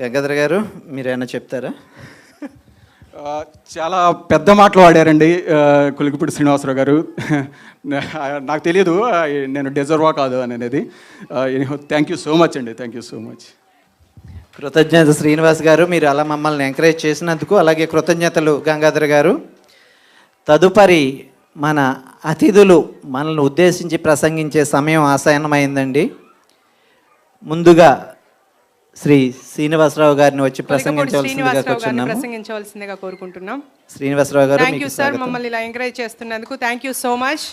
గంగాధర్ గారు మీరేమైనా చెప్తారా? చాలా పెద్ద మాటలు వాడారండి ఆ, కులికిపూడి శ్రీనివాసరావు గారు. నాకు తెలియదు నేను డెజర్వా కాదు అని అనేది. థ్యాంక్ యూ సో మచ్ అండి థ్యాంక్ యూ సో మచ్ కృతజ్ఞత శ్రీనివాస్ గారు మీరు అలా మమ్మల్ని ఎంకరేజ్ చేసినందుకు అలాగే కృతజ్ఞతలు గంగాధర్ గారు. తదుపరి మన అతిథులు మనల్ని ఉద్దేశించి ప్రసంగించే సమయం ఆసన్నమైందండి. ముందుగా శ్రీ శ్రీనివాసరావు గారిని వచ్చి ప్రసంగించవలసిందిగా కోరుకుంటున్నాం. శ్రీనివాసరావు గారు థ్యాంక్ యూ సార్. మమ్మల్ని ఇలా ఎంకరేజ్ చేస్తున్నందుకు thank you so much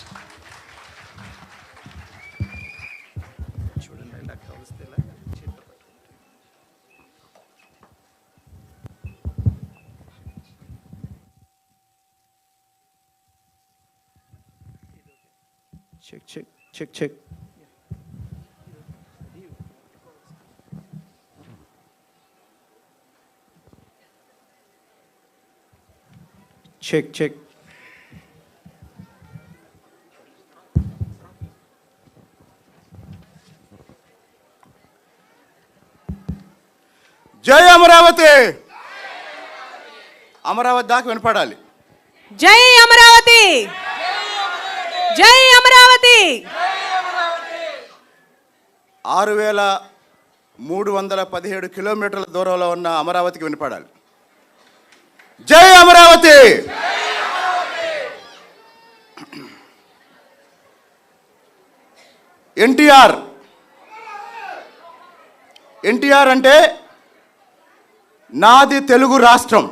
check check check check check check జై అమరావతి! అమరావతి దాకా వినపడాలి. జై అమరావతి! జై అమరావతి! ఆరు వేల మూడు వందల పదిహేడు కిలోమీటర్ల దూరంలో ఉన్న అమరావతికి వినపడాలి. జై అమరావతి! ఎన్టీఆర్. ఎన్టీఆర్ అంటే నాది తెలుగు రాష్ట్రం.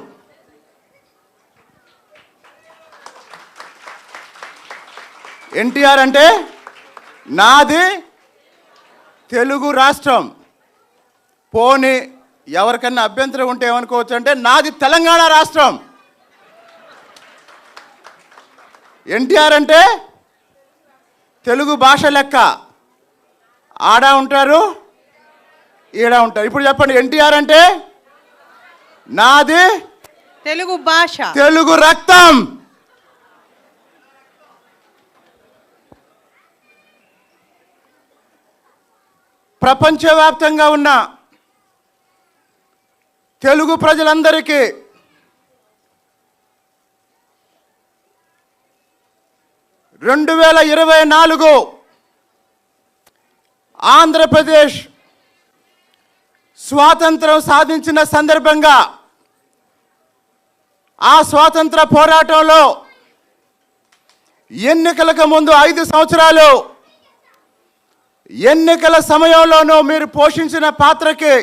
ఎన్టీఆర్ అంటే నాది తెలుగు రాష్ట్రం. పోనీ ఎవరికన్నా అభ్యంతరం ఉంటే ఏమనుకోవచ్చు అంటే నాది తెలంగాణ రాష్ట్రం. ఎన్టీఆర్ అంటే తెలుగు భాష లెక్క. ఆడ ఉంటారు ఈడ ఉంటారు. ఇప్పుడు చెప్పండి ఎన్టీఆర్ అంటే నాది తెలుగు భాష. తెలుగు రక్తం. ప్రపంచవ్యాప్తంగా ఉన్న తెలుగు ప్రజలందరికీ రెండు వేల ఇరవై నాలుగు ఆంధ్రప్రదేశ్ స్వాతంత్రం సాధించిన సందర్భంగా ఆ స్వాతంత్ర పోరాటంలో ఎన్నికలకు ముందు ఐదు సంవత్సరాలు ఎన్నికల సమయంలోనూ మీరు పోషించిన పాత్రకి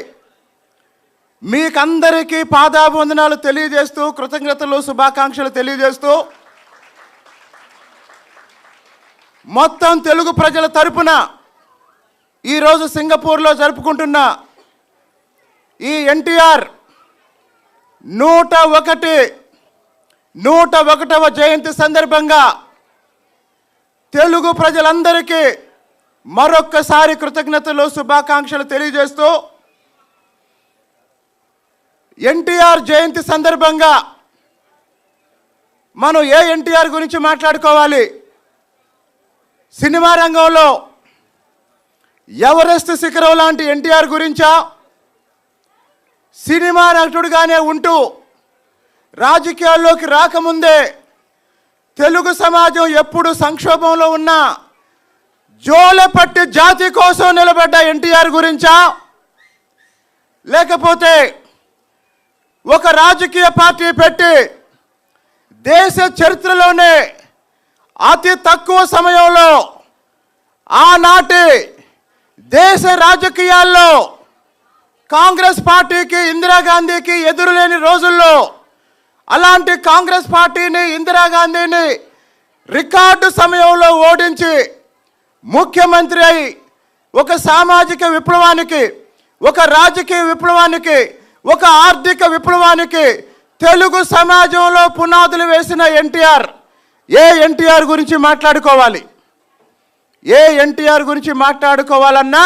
మీకందరికీ పాదాభివందనాలు తెలియజేస్తూ కృతజ్ఞతలు శుభాకాంక్షలు తెలియజేస్తూ మొత్తం తెలుగు ప్రజల తరపున ఈరోజు సింగపూర్లో జరుపుకుంటున్న ఈ ఎన్టీఆర్ నూట ఒకటి నూట ఒకటవ జయంతి సందర్భంగా తెలుగు ప్రజలందరికీ మరొక్కసారి కృతజ్ఞతలు శుభాకాంక్షలు తెలియజేస్తూ ఎన్టీఆర్ జయంతి సందర్భంగా మనం ఏ ఎన్టీఆర్ గురించి మాట్లాడుకోవాలి? సినిమా రంగంలో ఎవరెస్ట్ శిఖరం లాంటి ఎన్టీఆర్ గురించా? సినిమా నటుడుగానే ఉంటూ రాజకీయాల్లోకి రాకముందే తెలుగు సమాజం ఎప్పుడు సంక్షోభంలో ఉన్నా జోలపట్టి జాతి కోసం నిలబడ్డ ఎన్టీఆర్ గురించా? లేకపోతే ఒక రాజకీయ పార్టీ పెట్టి దేశ చరిత్రలోనే అతి తక్కువ సమయంలో ఆనాటి దేశ రాజకీయాల్లో కాంగ్రెస్ పార్టీకి ఇందిరాగాంధీకి ఎదురులేని రోజుల్లో అలాంటి కాంగ్రెస్ పార్టీని ఇందిరాగాంధీని రికార్డు సమయంలో ఓడించి ముఖ్యమంత్రి అయి ఒక సామాజిక విప్లవానికి ఒక రాజకీయ విప్లవానికి ఒక ఆర్థిక విప్లవానికి తెలుగు సమాజంలో పునాదులు వేసిన ఎన్టీఆర్. ఏ ఎన్టీఆర్ గురించి మాట్లాడుకోవాలి? ఏ ఎన్టీఆర్ గురించి మాట్లాడుకోవాలన్నా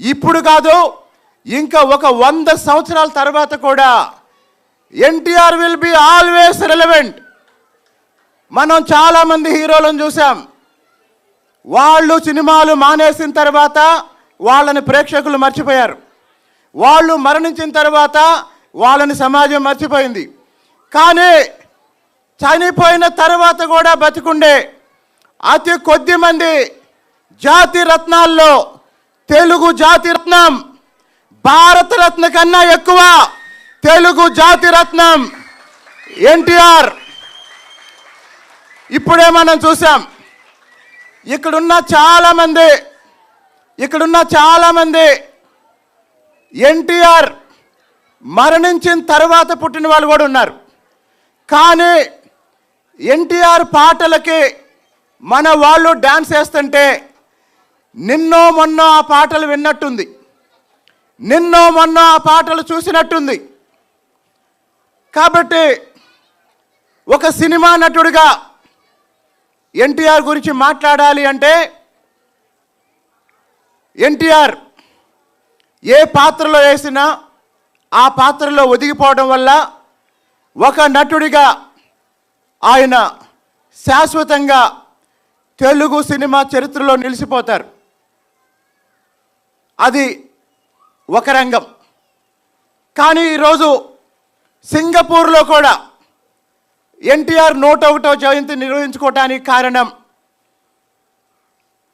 ఇప్పుడు కాదు ఇంకా ఒక వంద సంవత్సరాల తర్వాత కూడా NTR will be always relevant మనం చాలామంది హీరోలను చూసాం వాళ్ళు సినిమాలు మానేసిన తర్వాత వాళ్ళని ప్రేక్షకులు మర్చిపోయారు. వాళ్ళు మరణించిన తర్వాత వాళ్ళని సమాజం మర్చిపోయింది. కానీ చనిపోయిన తర్వాత కూడా బతికుండే అతి కొద్ది మంది జాతి రత్నాల్లో తెలుగు జాతి రత్నం భారతరత్న కన్నా ఎక్కువ తెలుగు జాతి రత్నం ఎన్టీఆర్. ఇప్పుడే మనం చూసాం ఇక్కడున్న చాలామంది ఇక్కడున్న చాలామంది ఎన్టీఆర్ మరణించిన తర్వాత పుట్టిన వాళ్ళు కూడా ఉన్నారు. కానీ ఎన్టీఆర్ పాటలకి మన వాళ్ళు డ్యాన్స్ వేస్తుంటే నిన్నో మొన్నో ఆ పాటలు విన్నట్టుంది. నిన్నో మొన్నో ఆ పాటలు చూసినట్టుంది. కాబట్టి ఒక సినిమా నటుడిగా ఎన్టీఆర్ గురించి మాట్లాడాలి అంటే ఎన్టీఆర్ ఏ పాత్రలో వేసినా ఆ పాత్రలో ఒదిగిపోవడం వల్ల ఒక నటుడిగా ఆయన శాశ్వతంగా తెలుగు సినిమా చరిత్రలో నిలిచిపోతారు. అది ఒక రంగం. కానీ ఈరోజు సింగపూర్లో కూడా ఎన్టీఆర్ నూట ఒకటో జయంతి నిర్వహించుకోవటానికి కారణం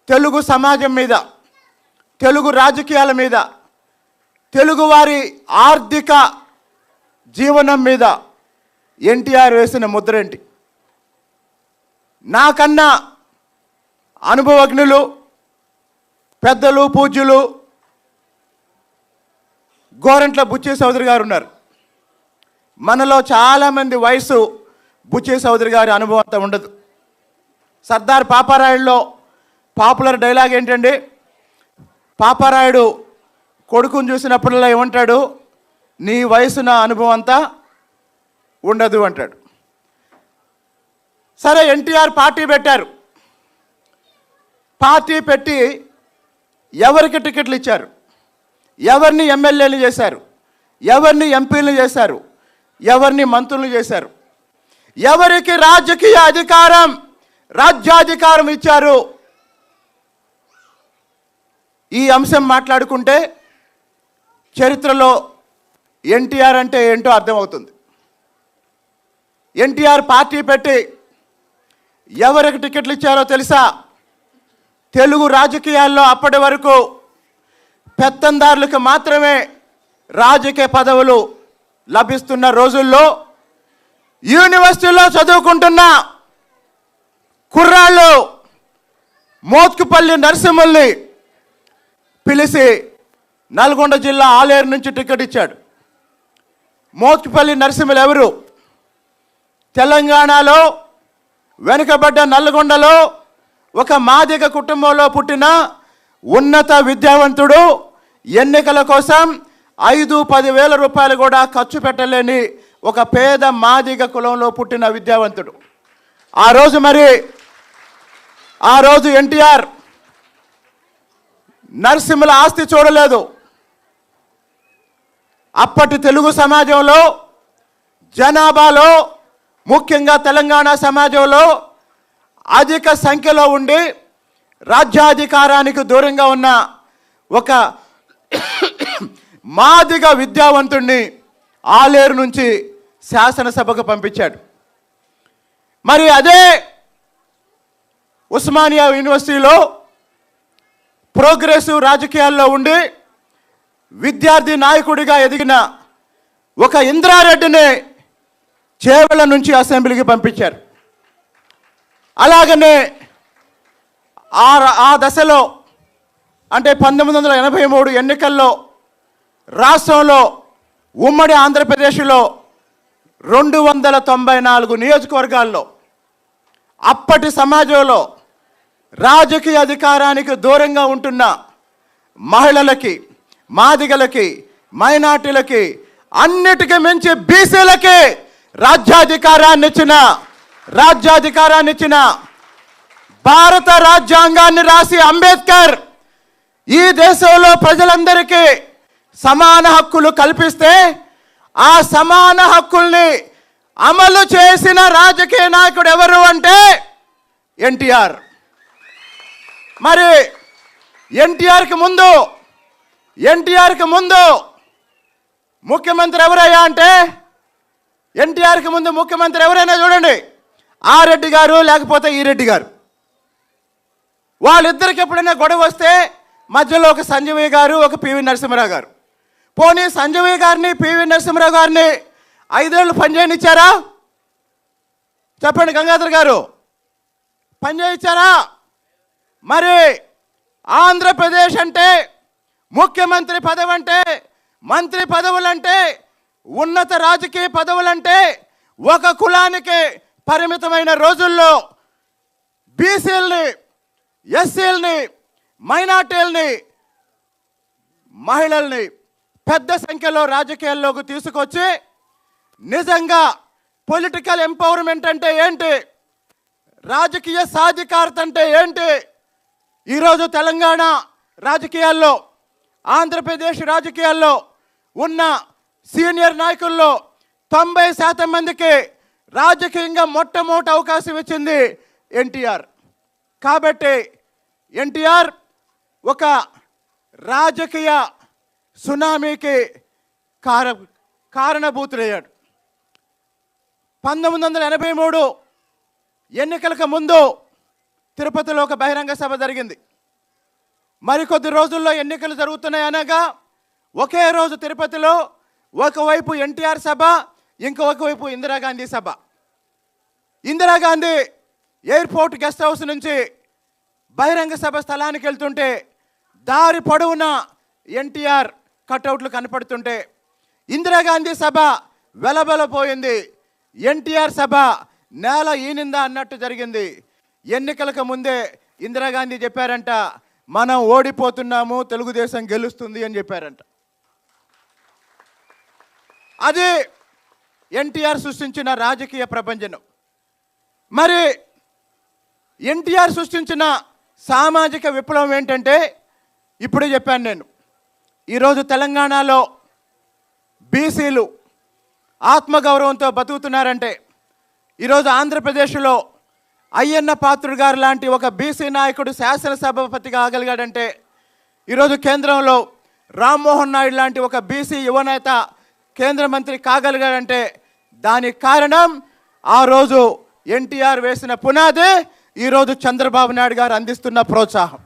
తెలుగు సమాజం మీద తెలుగు రాజకీయాల మీద తెలుగువారి ఆర్థిక జీవనం మీద ఎన్టీఆర్ వేసిన ముద్రేంటి నాకన్నా అనుభవజ్ఞులు పెద్దలు పూజ్యులు గోరంట్ల బుచ్చే చౌదరి గారు ఉన్నారు. మనలో చాలామంది వయసు బుచ్చే చౌదరి గారి అనుభవం అంత ఉండదు. సర్దార్ పాపారాయుడులో పాపులర్ డైలాగ్ ఏంటండి? పాపారాయుడు కొడుకుని చూసినప్పుడల్లా ఏమంటాడు? నీ వయసున అనుభవం అంతా ఉండదు అంటాడు. సరే ఎన్టీఆర్ పార్టీ పెట్టారు. పార్టీ పెట్టి ఎవరికి టికెట్లు ఇచ్చారు? ఎవరిని ఎమ్మెల్యేలు చేశారు? ఎవరిని ఎంపీలు చేశారు? ఎవరిని మంత్రులు చేశారు? ఎవరికి రాజకీయ అధికారం రాజ్యాధికారం ఇచ్చారు? ఈ అంశం మాట్లాడుకుంటే చరిత్రలో ఎన్టీఆర్ అంటే ఏంటో అర్థమవుతుంది. ఎన్టీఆర్ పార్టీ పెట్టి ఎవరికి టికెట్లు ఇచ్చారో తెలుసా? తెలుగు రాజకీయాల్లో అప్పటి వరకు పెత్తందారులకు మాత్రమే రాజకీయ పదవులు లభిస్తున్న రోజుల్లో యూనివర్సిటీలో చదువుకుంటున్న కుర్రాళ్ళు మోత్కుపల్లి నరసింహల్ని పిలిచి నల్గొండ జిల్లా ఆలేరు నుంచి టికెట్ ఇచ్చాడు. మోత్కుపల్లి నరసింహులు ఎవరు? తెలంగాణలో వెనుకబడ్డ నల్గొండలో ఒక మాదిగ కుటుంబంలో పుట్టిన ఉన్నత విద్యావంతుడు ఎన్నికల కోసం ఐదు పదివేల రూపాయలు కూడా ఖర్చు పెట్టలేని ఒక పేద మాదిగ కులంలో పుట్టిన విద్యావంతుడు. ఆ రోజు మరి ఆ రోజు ఎన్టీఆర్ నరసింహుల ఆస్తి చూడలేదు. అప్పటి తెలుగు సమాజంలో జనాభాలో ముఖ్యంగా తెలంగాణ సమాజంలో అధిక సంఖ్యలో ఉండి రాజ్యాధికారానికి దూరంగా ఉన్న ఒక మాదిగ విద్యావంతుణ్ణి ఆలేరు నుంచి శాసనసభకు పంపించాడు. మరి అదే ఉస్మానియా యూనివర్సిటీలో ప్రోగ్రెసివ్ రాజకీయాల్లో ఉండి విద్యార్థి నాయకుడిగా ఎదిగిన ఒక ఇంద్రారెడ్డిని చేవల నుంచి అసెంబ్లీకి పంపించారు. అలాగనే ఆ ర- ఆ దశలో అంటే పంతొమ్మిది వందల ఎనభై మూడు ఎన్నికల్లో రాష్ట్రంలో ఉమ్మడి ఆంధ్రప్రదేశ్లో రెండు వందల తొంభై నాలుగు నియోజకవర్గాల్లో అప్పటి సమాజంలో రాజకీయ అధికారానికి దూరంగా ఉంటున్న మహిళలకి మాదిగలకి మైనార్టీలకి అన్నిటికీ మించి బీసీలకి రాజ్యాధికారాన్ని ఇచ్చిన రాజ్యాధికారాన్ని ఇచ్చిన భారత రాజ్యాంగాన్ని రాసి అంబేద్కర్ ఈ దేశంలో ప్రజలందరికీ సమాన హక్కులు కల్పిస్తే ఆ సమాన హక్కుల్ని అమలు చేసిన రాజకీయ నాయకుడు ఎవరు అంటే ఎన్టీఆర్. మరి ఎన్టీఆర్కి ముందు ఎన్టీఆర్కి ముందు ముఖ్యమంత్రి ఎవరయ్యా అంటే ఎన్టీఆర్కి ముందు ముఖ్యమంత్రి ఎవరైనా చూడండి ఆ రెడ్డి గారు లేకపోతే ఈ రెడ్డి గారు. వాళ్ళిద్దరికి ఎప్పుడైనా గొడవ వస్తే మధ్యలో ఒక సంజీవయ్య గారు ఒక పివి నరసింహరావు గారు. పోనీ సంజీవయ్య గారిని పివి నరసింహరావు గారిని ఐదేళ్ళు పనిచేయనిచ్చారా చెప్పండి గంగాధర్ గారు. పనిచేయించారా మరి ఆంధ్రప్రదేశ్ అంటే ముఖ్యమంత్రి పదవి అంటే మంత్రి పదవులంటే ఉన్నత రాజకీయ పదవులంటే ఒక కులానికి పరిమితమైన రోజుల్లో బీసీలని ఎస్సీలని మైనార్టీలని మహిళల్ని పెద్ద సంఖ్యలో రాజకీయాల్లోకి తీసుకొచ్చి నిజంగా పొలిటికల్ ఎంపవర్మెంట్ అంటే ఏంటి? రాజకీయ సాధికారత అంటే ఏంటి? ఈరోజు తెలంగాణ రాజకీయాల్లో ఆంధ్రప్రదేశ్ రాజకీయాల్లో ఉన్న సీనియర్ నాయకుల్లో తొంభై శాతం మందికి రాజకీయంగా మొట్టమొదటి అవకాశం ఇచ్చింది ఎన్టీఆర్. కాబట్టి ఎన్టీఆర్ ఒక రాజకీయ సునామీకి కార కారణభూతులయ్యాడు పంతొమ్మిది వందల ఎనభై మూడు ఎన్నికలకు ముందు తిరుపతిలో ఒక బహిరంగ సభ జరిగింది. మరికొద్ది రోజుల్లో ఎన్నికలు జరుగుతున్నాయి అనగా ఒకే రోజు తిరుపతిలో ఒకవైపు ఎన్టీఆర్ సభ ఇంకొక వైపు ఇందిరాగాంధీ సభ. ఇందిరాగాంధీ ఎయిర్పోర్ట్ గెస్ట్ హౌస్ నుంచి బహిరంగ సభ స్థలానికి వెళ్తుంటే దారి పొడవునా ఎన్టీఆర్ కటౌట్లు కనపడుతుంటే ఇందిరాగాంధీ సభ వెలబెలపోయింది. ఎన్టీఆర్ సభ నేల ఈనిందా అన్నట్టు జరిగింది. ఎన్నికలకు ముందే ఇందిరాగాంధీ చెప్పారంట మనం ఓడిపోతున్నాము తెలుగుదేశం గెలుస్తుంది అని చెప్పారంట. అది ఎన్టీఆర్ సృష్టించిన రాజకీయ ప్రపంచం. మరి ఎన్టీఆర్ సృష్టించిన సామాజిక విప్లవం ఏంటంటే ఇప్పుడే చెప్పాను నేను ఈరోజు తెలంగాణలో బీసీలు ఆత్మగౌరవంతో బతుకుతున్నారంటే ఈరోజు ఆంధ్రప్రదేశ్లో అయ్యన్న పాత్రుడు గారు లాంటి ఒక బీసీ నాయకుడు శాసనసభాపతి కాగలిగాడంటే ఈరోజు కేంద్రంలో రామ్మోహన్ నాయుడు లాంటి ఒక బీసీ యువనేత కేంద్ర మంత్రి కాగలిగాడంటే దానికి కారణం ఆ రోజు ఎన్టీఆర్ వేసిన పునాది ఈరోజు చంద్రబాబు నాయుడు గారు అందిస్తున్న ప్రోత్సాహం.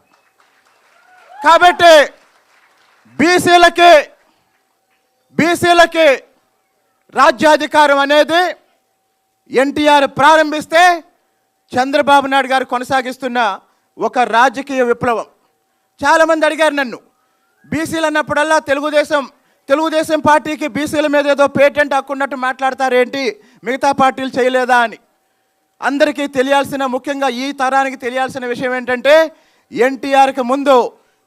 కాబట్టి బీసీలకి బీసీలకి రాజ్యాధికారం అనేది ఎన్టీఆర్ ప్రారంభిస్తే చంద్రబాబు నాయుడు గారు కొనసాగిస్తున్న ఒక రాజకీయ విప్లవం. చాలామంది అడిగారు నన్ను బీసీలు అన్నప్పుడల్లా తెలుగుదేశం తెలుగుదేశం పార్టీకి బీసీల మీద ఏదో పేటెంట్ హక్కున్నట్టు మాట్లాడతారేంటి? మిగతా పార్టీలు చేయలేదా అని. అందరికీ తెలియాల్సిన ముఖ్యంగా ఈ తరానికి తెలియాల్సిన విషయం ఏంటంటే ఎన్టీఆర్కి ముందు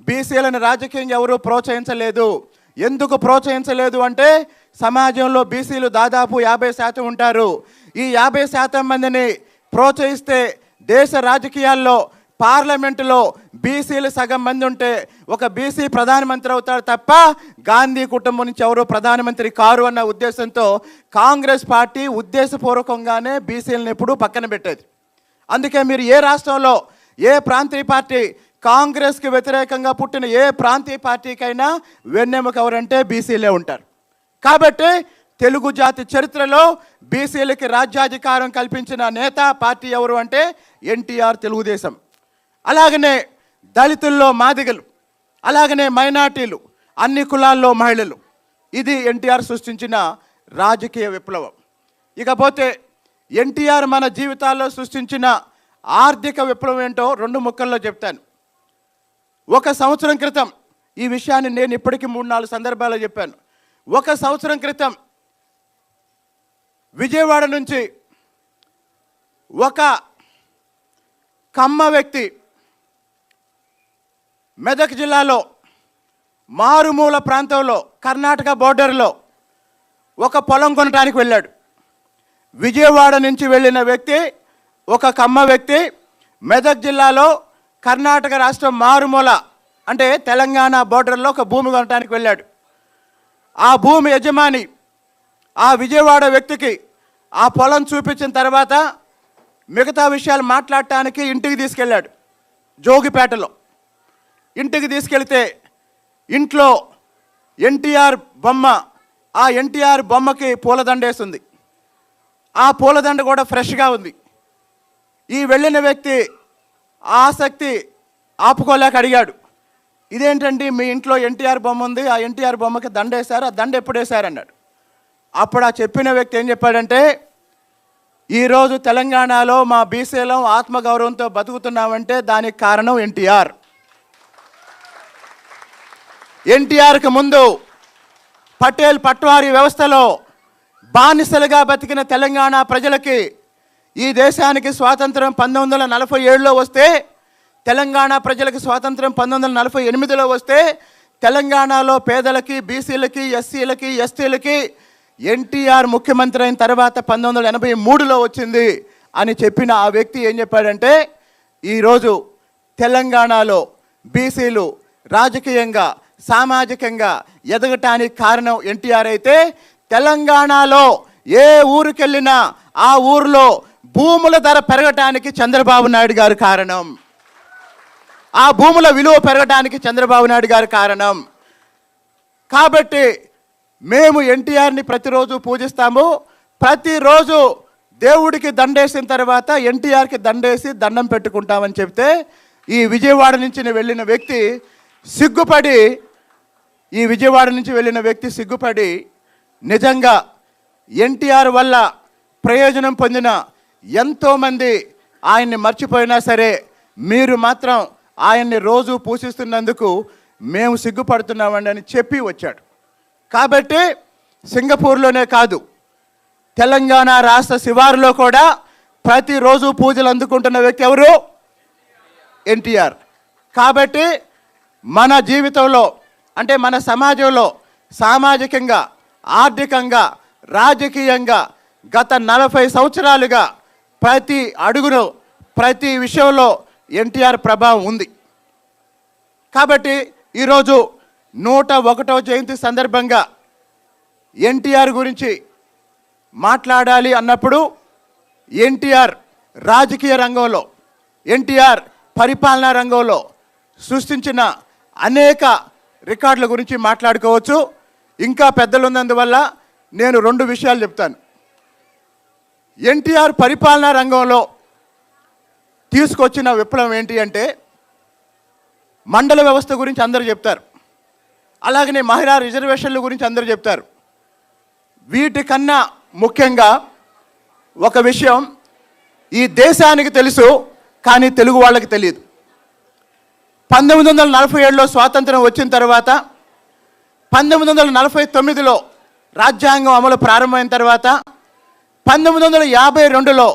బీసీలను రాజకీయంగా ఎవరూ ప్రోత్సహించలేదు. ఎందుకు ప్రోత్సహించలేదు అంటే సమాజంలో బీసీలు దాదాపు యాభై శాతం ఉంటారు. ఈ యాభై శాతం మందిని ప్రోత్సహిస్తే దేశ రాజకీయాల్లో పార్లమెంటులో బీసీలు సగం మంది ఉంటే ఒక బీసీ ప్రధానమంత్రి అవుతాడు తప్ప గాంధీ కుటుంబం నుంచి ఎవరు ప్రధానమంత్రి కారు అన్న ఉద్దేశంతో కాంగ్రెస్ పార్టీ ఉద్దేశపూర్వకంగానే బీసీలను ఎప్పుడూ పక్కన పెట్టేది. అందుకే మీరు ఏ రాష్ట్రంలో ఏ ప్రాంతీయ పార్టీ కాంగ్రెస్కి వ్యతిరేకంగా పుట్టిన ఏ ప్రాంతీయ పార్టీకైనా వెన్నెముక ఎవరంటే బీసీలే ఉంటారు. కాబట్టి తెలుగు జాతి చరిత్రలో బీసీలకి రాజ్యాధికారం కల్పించిన నేత పార్టీ ఎవరు అంటే ఎన్టీఆర్ తెలుగుదేశం. అలాగనే దళితుల్లో మాదిగలు అలాగనే మైనార్టీలు అన్ని కులాల్లో మహిళలు. ఇది ఎన్టీఆర్ సృష్టించిన రాజకీయ విప్లవం. ఇకపోతే ఎన్టీఆర్ మన జీవితాల్లో సృష్టించిన ఆర్థిక విప్లవం ఏంటో రెండు ముక్కల్లో చెప్తాను. ఒక సంవత్సరం క్రితం ఈ విషయాన్ని నేను ఇప్పటికీ మూడు నాలుగు సందర్భాల్లో చెప్పాను. ఒక సంవత్సరం క్రితం విజయవాడ నుంచి ఒక కమ్మ వ్యక్తి మెదక్ జిల్లాలో మారుమూల ప్రాంతంలో కర్ణాటక బోర్డర్లో ఒక పొలం కొనడానికి వెళ్ళాడు. విజయవాడ నుంచి వెళ్ళిన వ్యక్తి ఒక కమ్మ వ్యక్తి మెదక్ జిల్లాలో కర్ణాటక రాష్ట్రం మారుమూల అంటే తెలంగాణ బోర్డర్లో ఒక భూమి కొనడానికి వెళ్ళాడు. ఆ భూమి యజమాని ఆ విజయవాడ వ్యక్తికి ఆ పొలం చూపించిన తర్వాత మిగతా విషయాలు మాట్లాడటానికి ఇంటికి తీసుకెళ్ళాడు జోగిపేటలో. ఇంటికి తీసుకెళ్తే ఇంట్లో ఎన్టీఆర్ బొమ్మ ఆ ఎన్టీఆర్ బొమ్మకి పూలదండ వేసింది ఆ పూలదండ కూడా ఫ్రెష్గా ఉంది. ఈ వెళ్ళిన వ్యక్తి ఆసక్తి ఆపుకోలేక అడిగాడు ఇదేంటండి మీ ఇంట్లో ఎన్టీఆర్ బొమ్మ ఉంది? ఆ ఎన్టీఆర్ బొమ్మకి దండ వేశారు ఆ దండ ఎప్పుడు వేశారు అన్నాడు అప్పుడు ఆ చెప్పిన వ్యక్తి ఏం చెప్పాడంటే ఈరోజు తెలంగాణలో మా బీసీలం ఆత్మగౌరవంతో బతుకుతున్నామంటే దానికి కారణం ఎన్టీఆర్. ఎన్టీఆర్కి ముందు పటేల్ పట్వారీ వ్యవస్థలో బానిసలుగా బతికిన తెలంగాణ ప్రజలకి ఈ దేశానికి స్వాతంత్రం పంతొమ్మిది వందల నలభై ఏడులో వస్తే తెలంగాణ ప్రజలకు స్వాతంత్రం పంతొమ్మిది వందల నలభై ఎనిమిదిలో వస్తే తెలంగాణలో పేదలకి బీసీలకి ఎస్సీలకి ఎస్టీలకి ఎన్టీఆర్ ముఖ్యమంత్రి అయిన తర్వాత పంతొమ్మిది వందల ఎనభై మూడులో వచ్చింది అని చెప్పిన ఆ వ్యక్తి ఏం చెప్పాడంటే ఈరోజు తెలంగాణలో బీసీలు రాజకీయంగా సామాజికంగా ఎదగటానికి కారణం ఎన్టీఆర్ అయితే తెలంగాణలో ఏ ఊరికెళ్ళినా ఆ ఊరిలో భూముల ధర పెరగటానికి చంద్రబాబు నాయుడు గారు కారణం. ఆ భూముల విలువ పెరగటానికి చంద్రబాబు నాయుడు గారు కారణం. కాబట్టి మేము ఎన్టీఆర్ని ప్రతిరోజు పూజిస్తాము. ప్రతిరోజు దేవుడికి దండేసిన తర్వాత ఎన్టీఆర్కి దండేసి దండం పెట్టుకుంటామని చెప్తే ఈ విజయవాడ నుంచి వెళ్ళిన వ్యక్తి సిగ్గుపడి ఈ విజయవాడ నుంచి వెళ్ళిన వ్యక్తి సిగ్గుపడి నిజంగా ఎన్టీఆర్ వల్ల ప్రయోజనం పొందిన ఎంతోమంది ఆయన్ని మర్చిపోయినా సరే మీరు మాత్రం ఆయన్ని రోజు పూజిస్తున్నందుకు మేము సిగ్గుపడుతున్నామండి అని చెప్పి వచ్చాడు. కాబట్టి సింగపూర్లోనే కాదు తెలంగాణ రాష్ట్ర శివారులో కూడా ప్రతిరోజు పూజలు అందుకుంటున్న వ్యక్తి ఎవరు? ఎన్టీఆర్. కాబట్టి మన జీవితంలో అంటే మన సమాజంలో సామాజికంగా ఆర్థికంగా రాజకీయంగా గత నలభై సంవత్సరాలుగా ప్రతి అడుగును ప్రతి విషయంలో ఎన్టీఆర్ ప్రభావం ఉంది. కాబట్టి ఈరోజు నూట ఒకటవ జయంతి సందర్భంగా ఎన్టీఆర్ గురించి మాట్లాడాలి అన్నప్పుడు ఎన్టీఆర్ రాజకీయ రంగంలో ఎన్టీఆర్ పరిపాలనా రంగంలో సృష్టించిన అనేక రికార్డుల గురించి మాట్లాడుకోవచ్చు. ఇంకా పెద్దలు ఉన్నందువల్ల నేను రెండు విషయాలు చెప్తాను. ఎన్టీఆర్ పరిపాలనా రంగంలో తీసుకొచ్చిన విప్లవం ఏంటి అంటే మండల వ్యవస్థ గురించి అందరూ చెప్తారు. అలాగనే మహిళా రిజర్వేషన్ల గురించి అందరూ చెప్తారు. వీటికన్నా ముఖ్యంగా ఒక విషయం ఈ దేశానికి తెలుసు కానీ తెలుగు వాళ్ళకి తెలియదు. పంతొమ్మిది వందల నలభై ఏడులో స్వాతంత్రం వచ్చిన తర్వాత పంతొమ్మిది వందల నలభై తొమ్మిదిలో రాజ్యాంగం అమలు ప్రారంభమైన తర్వాత పంతొమ్మిది వందల యాభై రెండులో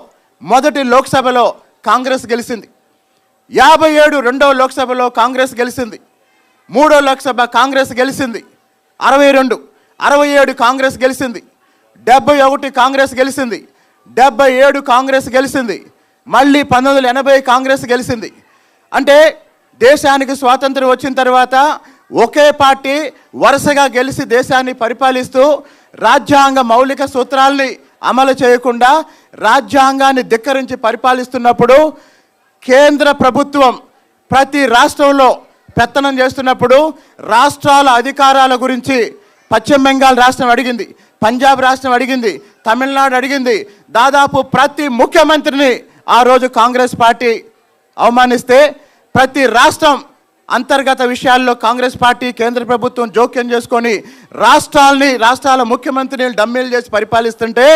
మొదటి లోక్సభలో కాంగ్రెస్ గెలిచింది. యాభై ఏడు రెండవ లోక్సభలో కాంగ్రెస్ గెలిచింది. మూడో లోక్సభ కాంగ్రెస్ గెలిచింది. అరవై రెండు అరవై ఏడు కాంగ్రెస్ గెలిచింది. డెబ్బై ఒకటి కాంగ్రెస్ గెలిచింది. డెబ్బై ఏడు కాంగ్రెస్ గెలిచింది. మళ్ళీ పంతొమ్మిది వందల ఎనభై కాంగ్రెస్ గెలిచింది. అంటే దేశానికి స్వాతంత్రం వచ్చిన తర్వాత ఒకే పార్టీ వరుసగా గెలిచి దేశాన్ని పరిపాలిస్తూ రాజ్యాంగ మౌలిక సూత్రాల్ని అమలు చేయకుండా రాజ్యాంగాన్ని ధిక్కరించి పరిపాలిస్తున్నప్పుడు కేంద్ర ప్రభుత్వం ప్రతి రాష్ట్రంలో పెత్తనం చేస్తున్నప్పుడు రాష్ట్రాల అధికారాల గురించి పశ్చిమ బెంగాల్ రాష్ట్రం అడిగింది పంజాబ్ రాష్ట్రం అడిగింది తమిళనాడు అడిగింది. దాదాపు ప్రతి ముఖ్యమంత్రిని ఆ రోజు కాంగ్రెస్ పార్టీ అవమానిస్తే ప్రతి రాష్ట్రం అంతర్గత విషయాల్లో కాంగ్రెస్ పార్టీ కేంద్ర ప్రభుత్వం జోక్యం చేసుకొని రాష్ట్రాల్ని రాష్ట్రాల ముఖ్యమంత్రిని డమ్మీలు చేసి పరిపాలిస్తుంటే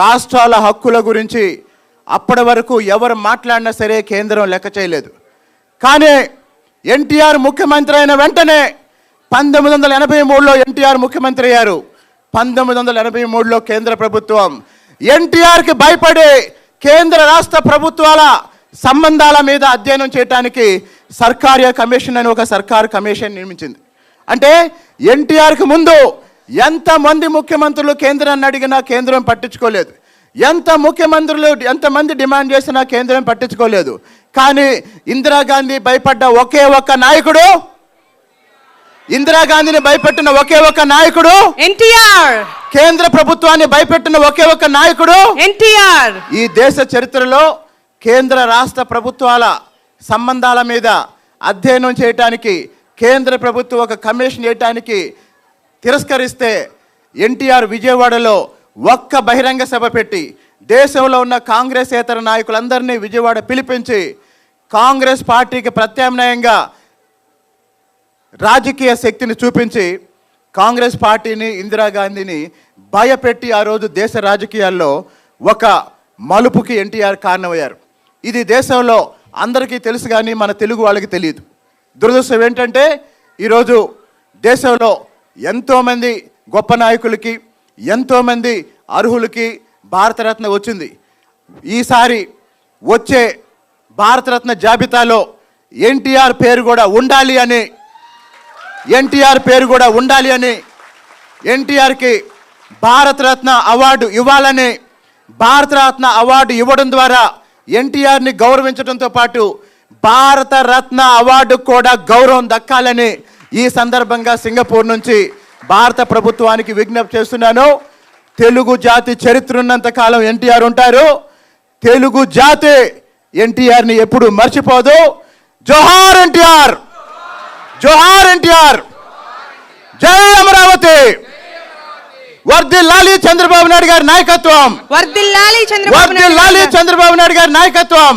రాష్ట్రాల హక్కుల గురించి అప్పటి వరకు ఎవరు మాట్లాడినా సరే కేంద్రం లెక్క చేయలేదు. కానీ ఎన్టీఆర్ ముఖ్యమంత్రి అయిన వెంటనే పంతొమ్మిది వందల ఎనభై మూడులో ఎన్టీఆర్ ముఖ్యమంత్రి అయ్యారు. పంతొమ్మిది వందల ఎనభై మూడులో కేంద్ర ప్రభుత్వం. ఎన్టీఆర్కి భయపడి కేంద్ర రాష్ట్ర ప్రభుత్వాల సంబంధాల మీద అధ్యయనం చేయడానికి సర్కార్య కమిషన్ అని ఒక సర్కార్ కమిషన్ నియమించింది. అంటే ఎన్టీఆర్కి ముందు ఎంతమంది ముఖ్యమంత్రులు కేంద్రాన్ని అడిగినా కేంద్రం పట్టించుకోలేదు. ఎంత ముఖ్యమంత్రులు ఎంతమంది డిమాండ్ చేసినా కేంద్రం పట్టించుకోలేదు. కానీ ఇందిరాగాంధీ భయపడ్డ ఒకే ఒక్క నాయకుడు? ఇందిరాగాంధీని భయపెట్టిన ఒకే ఒక్క నాయకుడు? ఎన్టీఆర్! కేంద్ర ప్రభుత్వాన్ని భయపెట్టిన ఒకే ఒక్క నాయకుడు? ఎన్టీఆర్! ఈ దేశ చరిత్రలో కేంద్ర రాష్ట్ర ప్రభుత్వాల సంబంధాల మీద అధ్యయనం చేయటానికి కేంద్ర ప్రభుత్వం ఒక కమిషన్ చేయటానికి తిరస్కరిస్తే ఎన్టీఆర్ విజయవాడలో ఒక్క బహిరంగ సభ పెట్టి దేశంలో ఉన్న కాంగ్రెస్ ఏతర నాయకులందరినీ విజయవాడ పిలిపించి కాంగ్రెస్ పార్టీకి ప్రత్యామ్నాయంగా రాజకీయ శక్తిని చూపించి కాంగ్రెస్ పార్టీని ఇందిరాగాంధీని భయపెట్టి ఆ రోజు దేశ రాజకీయాల్లో ఒక మలుపుకి ఎన్టీఆర్ కారణమయ్యారు. ఇది దేశంలో అందరికీ తెలుసు కానీ మన తెలుగు వాళ్ళకి తెలియదు. దురదృష్టం ఏంటంటే ఈరోజు దేశంలో ఎంతోమంది గొప్ప నాయకులకి ఎంతోమంది అర్హులకి భారతరత్న వచ్చింది. ఈసారి వచ్చే భారతరత్న జాబితాలో ఎన్టీఆర్ పేరు కూడా ఉండాలి అని ఎన్టీఆర్ పేరు కూడా ఉండాలి అని ఎన్టీఆర్కి భారతరత్న అవార్డు ఇవ్వాలని భారతరత్న అవార్డు ఇవ్వడం ద్వారా ఎన్టీఆర్ని గౌరవించడంతో పాటు భారతరత్న అవార్డు కూడా గౌరవం దక్కాలని ఈ సందర్భంగా సింగపూర్ నుంచి భారత ప్రభుత్వానికి విజ్ఞప్తి చేస్తున్నాను. తెలుగు జాతి చరిత్ర ఉన్నంత కాలం ఎన్టీఆర్ ఉంటారు. తెలుగు జాతి ఎన్టీఆర్ని ఎప్పుడు మర్చిపోదు. జోహార్ ఎన్టీఆర్! జోహార్ ఎన్టీఆర్! జై అమరావతి! వర్ధిల్లాలి చంద్రబాబు నాయుడు గారి నాయకత్వం! వర్దిల్లాలి. చంద్రబాబు నాయుడు గారి నాయకత్వం!